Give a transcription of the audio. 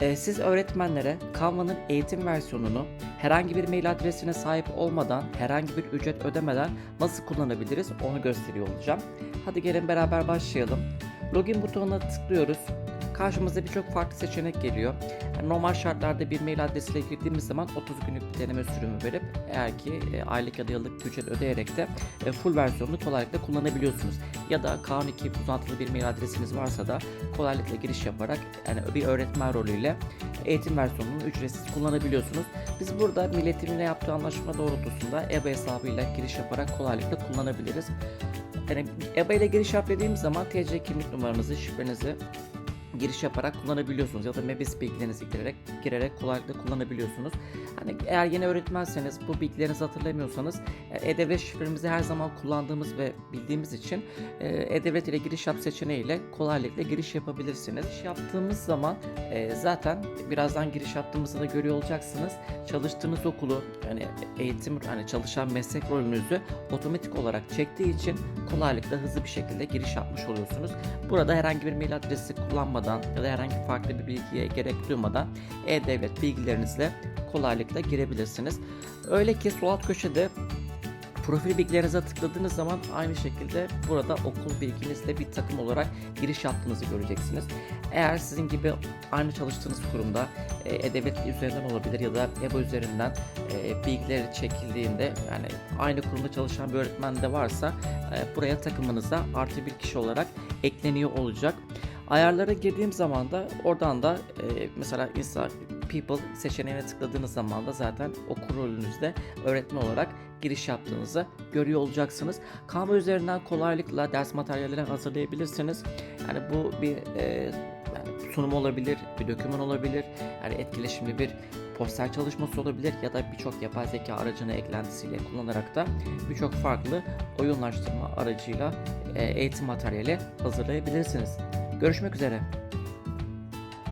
Ee, siz öğretmenlere Canva'nın eğitim versiyonunu herhangi bir mail adresine sahip olmadan, herhangi bir ücret ödemeden nasıl kullanabiliriz onu gösteriyor olacağım. Hadi gelin beraber başlayalım. Login butonuna tıklıyoruz. Karşımıza birçok farklı seçenek geliyor. Yani normal şartlarda bir mail adresiyle girdiğimiz zaman 30 günlük bir deneme sürümü verip eğer ki e, aylık ya da yıllık ücret ödeyerek de e, full versiyonunu kolaylıkla kullanabiliyorsunuz. Ya da K12 uzantılı bir mail adresiniz varsa da kolaylıkla giriş yaparak yani bir öğretmen rolüyle eğitim versiyonunu ücretsiz kullanabiliyorsunuz. Biz burada milletimin yaptığı anlaşma doğrultusunda EBA hesabıyla giriş yaparak kolaylıkla kullanabiliriz. Yani EBA ile giriş yap dediğimiz zaman TC kimlik numaranızı, şifrenizi giriş yaparak kullanabiliyorsunuz ya da MEBIS bilgilerinizi girerek girerek kolaylıkla kullanabiliyorsunuz. Hani eğer yeni öğretmenseniz bu bilgilerinizi hatırlamıyorsanız e, E-Devlet şifremizi her zaman kullandığımız ve bildiğimiz için e, E-Devlet ile giriş yap seçeneğiyle kolaylıkla giriş yapabilirsiniz. Giriş yaptığımız zaman e, zaten birazdan giriş yaptığımızda da görüyor olacaksınız. Çalıştığınız okulu yani eğitim hani çalışan meslek rolünüzü otomatik olarak çektiği için kolaylıkla hızlı bir şekilde giriş yapmış oluyorsunuz. Burada herhangi bir mail adresi kullanmadan ya da herhangi farklı bir bilgiye gerek duymadan e-devlet bilgilerinizle kolaylıkla girebilirsiniz. Öyle ki sol alt köşede profil bilgilerinize tıkladığınız zaman aynı şekilde burada okul bilginizle bir takım olarak giriş yaptığınızı göreceksiniz. Eğer sizin gibi aynı çalıştığınız kurumda e, E-Devlet üzerinden olabilir ya da EBA üzerinden e, bilgileri çekildiğinde yani aynı kurumda çalışan bir öğretmen de varsa e, buraya takımınıza artı bir kişi olarak ekleniyor olacak. Ayarlara girdiğim zaman da oradan da e, mesela insan people seçeneğine tıkladığınız zaman da zaten okul rolünüzde öğretmen olarak giriş yaptığınızı görüyor olacaksınız. Canva üzerinden kolaylıkla ders materyalleri hazırlayabilirsiniz. Yani bu bir e, yani sunum olabilir, bir doküman olabilir, yani etkileşimli bir poster çalışması olabilir ya da birçok yapay zeka aracını eklentisiyle kullanarak da birçok farklı oyunlaştırma aracıyla e, eğitim materyali hazırlayabilirsiniz. Görüşmek üzere.